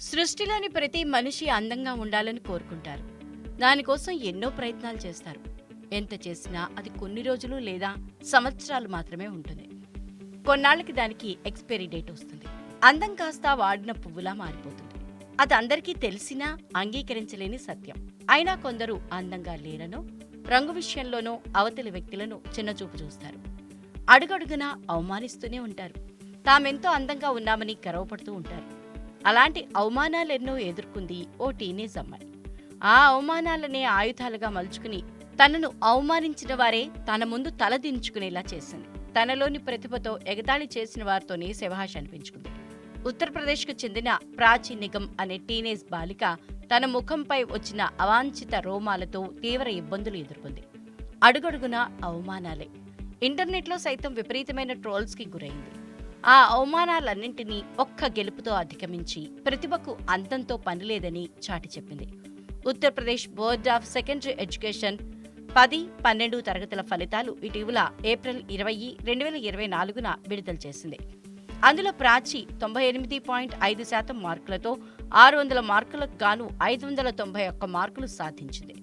సృష్టిలోని ప్రతి మనిషి అందంగా ఉండాలని కోరుకుంటారు. దానికోసం ఎన్నో ప్రయత్నాలు చేస్తారు. ఎంత చేసినా అది కొన్ని రోజులు లేదా సంవత్సరాలు మాత్రమే ఉంటుంది. కొన్నాళ్ళకి దానికి ఎక్స్పైరీ డేట్ వస్తుంది. అందం కాస్త వాడిన పువ్వులా మారిపోతుంది. అది అందరికీ తెలిసినా అంగీకరించలేని సత్యం. అయినా కొందరు అందంగా లేరనో రంగు విషయంలోనో అవతలి వ్యక్తులను చిన్నచూపు చూస్తారు. అడుగడుగునా అవమానిస్తూనే ఉంటారు. తామెంతో అందంగా ఉన్నామని గర్వపడుతూ ఉంటారు. అలాంటి అవమానాలెన్నో ఎదుర్కొంది ఓ టీనేజ్ అమ్మాయి. ఆ అవమానాలనే ఆయుధాలుగా మలుచుకుని తనను అవమానించిన వారే తన ముందు తలదించుకునేలా చేసింది. తనలోని ప్రతిభతో ఎగతాళి చేసిన వారితోనే శభాష్ అనిపించుకుంది. ఉత్తరప్రదేశ్కు చెందిన ప్రాచీ నిగమ్ అనే టీనేజ్ బాలిక తన ముఖంపై వచ్చిన అవాంఛిత రోమాలతో తీవ్ర ఇబ్బందులు ఎదుర్కొంది. అడుగడుగున అవమానాలే. ఇంటర్నెట్లో సైతం విపరీతమైన ట్రోల్స్కి గురైంది. ఆ అవమానాలన్నింటినీ ఒక్క గెలుపుతో అధిగమించి ప్రతిభకు అంతంతో పనిలేదని చాటి చెప్పింది. Uttar Pradesh board of secondary education పది పన్నెండు తరగతుల ఫలితాలు ఇటీవల ఏప్రిల్ ఇరవై రెండు వేల ఇరవై నాలుగున విడుదల చేసింది. అందులో ప్రాచి తొంభై ఎనిమిది పాయింట్ ఐదు శాతం మార్కులతో ఆరు వందల మార్కులకు గాను ఐదు వందల తొంభై ఒక్క మార్కులు సాధించింది.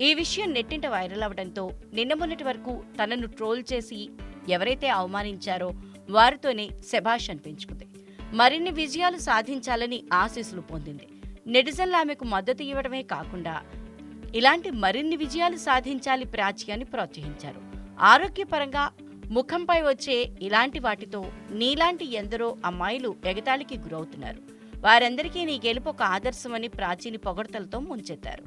ఈ విషయం నెట్టింట వైరల్ అవడంతో నిన్న మొన్నటి వరకు తనను ట్రోల్ చేసి ఎవరైతే అవమానించారో వారితోనే శభాష్ అనిపించుకుంది. మరిన్ని విజయాలు సాధించాలని ఆశీస్సులు పొందింది. నెటిజన్లు ఆమెకు మద్దతు ఇవ్వడమే కాకుండా ఇలాంటి మరిన్ని విజయాలు సాధించాలి ప్రాచి అని ప్రోత్సహించారు. ఆరోగ్యపరంగా ముఖంపై వచ్చే ఇలాంటి వాటితో నీలాంటి ఎందరో అమ్మాయిలు ఎగతాళికి గురవుతున్నారు. వారందరికీ నీ గెలుపు ఒక ఆదర్శమని ప్రాచీని పొగడతలతో ముంచెత్తారు.